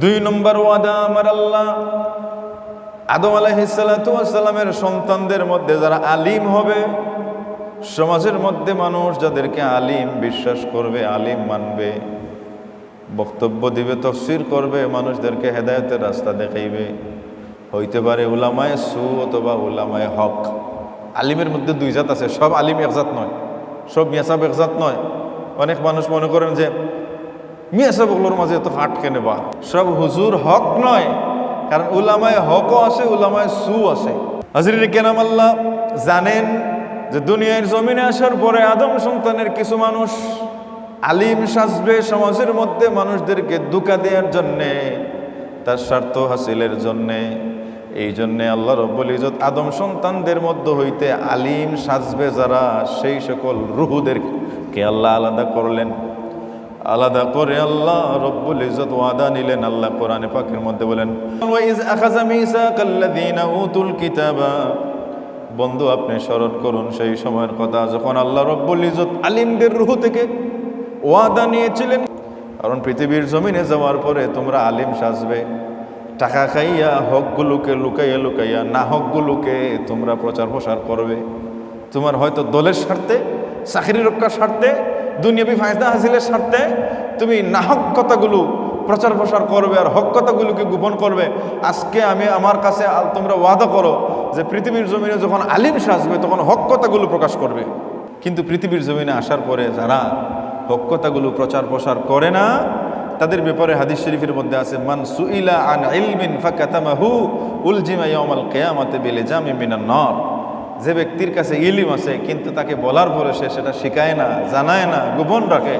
দুই নম্বর ওয়াদা, আমার আল্লাহ। আদম আলাহিসাল্লামের সন্তানদের মধ্যে যারা আলিম হবে, সমাজের মধ্যে মানুষ যাদেরকে আলিম বিশ্বাস করবে, আলিম মানবে, বক্তব্য দিবে, তফসির করবে, মানুষদেরকে হেদায়তের রাস্তা দেখাইবে। হইতে পারে উলামায় সু অথবা উলামায় হক। আলিমের মধ্যে দুই জাত আছে, সব আলিম একজাত নয়, সব মিয়াসাব একজাত নয়। অনেক মানুষ মনে করেন যে মিয়াসাবগুলোর মাঝে এত ফাট কেনে বা? সব হুজুর হক নয়, কারণ উলামায় হকও আছে, উলামায় সু আছে। হাজরির কেনাম আল্লাহ জানেন যে দুনিয়ার জমিনে আসার পরে আদম সন্তানের কিছু মানুষ আলিম সাজবে সমাজের মধ্যে মানুষদেরকে দুকা দেওয়ার জন্যে, তার স্বার্থ হাসিলের জন্যে। এই জন্যে আল্লাহ রব্বুল ইজত আদম সন্তানদের মধ্য হইতে আলিম সাজবে যারা, সেই সকল রুহুদেরকে আল্লাহ আলাদা করলেন। আলাদা করে আল্লাহ রব্বুল ইজত ওয়াদা নিলেন। আল্লাহ কোরআনে পাকের মধ্যে বলেন ওয়াইজ আখাযা মিসাকাল্লাযীনা উতুল কিতাবা। বন্ধু, আপনি স্মরণ করুন, সেই সময়ের কথা, যখন আল্লাহ রব্বুল ইজত আলিমদের রুহু থেকে ওয়াদা নিয়েছিলেন। কারণ পৃথিবীর জমিনে যাওয়ার পরে তোমরা আলিম সাজবে। টাকা খাইয়া, হকগুলোকে লুকাইয়া লুকাইয়া, না হকগুলোকে তোমরা প্রচার প্রসার করবে। তোমার হয়তো দলের স্বার্থে, চাকরি রক্ষার স্বার্থে দুনিয়াবি ফায়দা হাসিলের স্বার্থে তুমি নাহক কথাগুলো প্রচার প্রসার করবে আর হক কথাগুলোকে গোপন করবে। আজকে আমি আমার কাছে তোমরা ওয়াদা করো যে পৃথিবীর জমিনে যখন আলিম সাজবে তখন হক কথাগুলো প্রকাশ করবে। কিন্তু পৃথিবীর জমিনে আসার পরে যারা হক কথাগুলো প্রচার প্রসার করে না, তাদের ব্যাপারে হাদিস শরীফের মধ্যে আছে, মান সুইলা আন ইলমিন ফাকাতামাহু উলজিমা ইয়াউমাল কিয়ামাতে বিলিজামি মিনান নার। যে ব্যক্তির কাছে ইলিম আছে, কিন্তু তাকে বলার পরে সে সেটা শিখায় না, জানায় না, গোপন রাখে,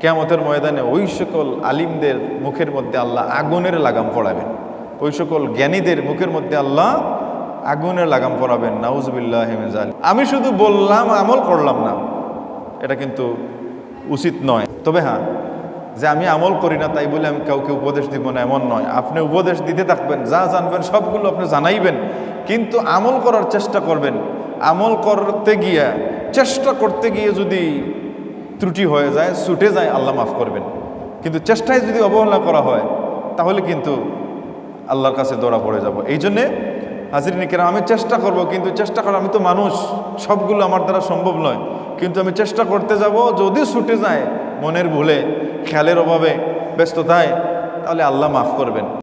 কেয়ামতের ময়দানে ওই সকল আলিমদের মুখের মধ্যে আল্লাহ আগুনের লাগাম পড়াবেন। ওই সকল জ্ঞানীদের মুখের মধ্যে আল্লাহ আগুনের লাগাম পড়াবেন। নাউজবিল্লাহ হেমেজাল আমি শুধু বললাম, আমল করলাম না। এটা কিন্তু উচিত নয়। তবে হ্যাঁ যে আমি আমল করি না, তাই বলে আমি কাউকে উপদেশ দিব না, এমন নয়। আপনি উপদেশ দিতে থাকবেন, যা জানবেন, সবগুলো আপনি জানাইবেন। কিন্তু আমল করার চেষ্টা করবেন। আমল করতে গিয়ে চেষ্টা করতে গিয়ে যদি ত্রুটি হয়ে যায়, ছুটে যায়, আল্লাহ মাফ করবেন। কিন্তু চেষ্টায় যদি অবহেলা করা হয়, তাহলে কিন্তু আল্লাহর কাছে দৌড়া পড়ে যাব। এই জন্যে হাজির নিকেরা আমি চেষ্টা করব, কিন্তু চেষ্টা করা, আমি তো মানুষ, সবগুলো আমার দ্বারা সম্ভব নয়। কিন্তু আমি চেষ্টা করতে যাব, যদি ছুটে যায় মনের ভুলে, খেয়ালের অভাবে, ব্যস্ততায়, তাহলে আল্লাহ মাফ করবেন।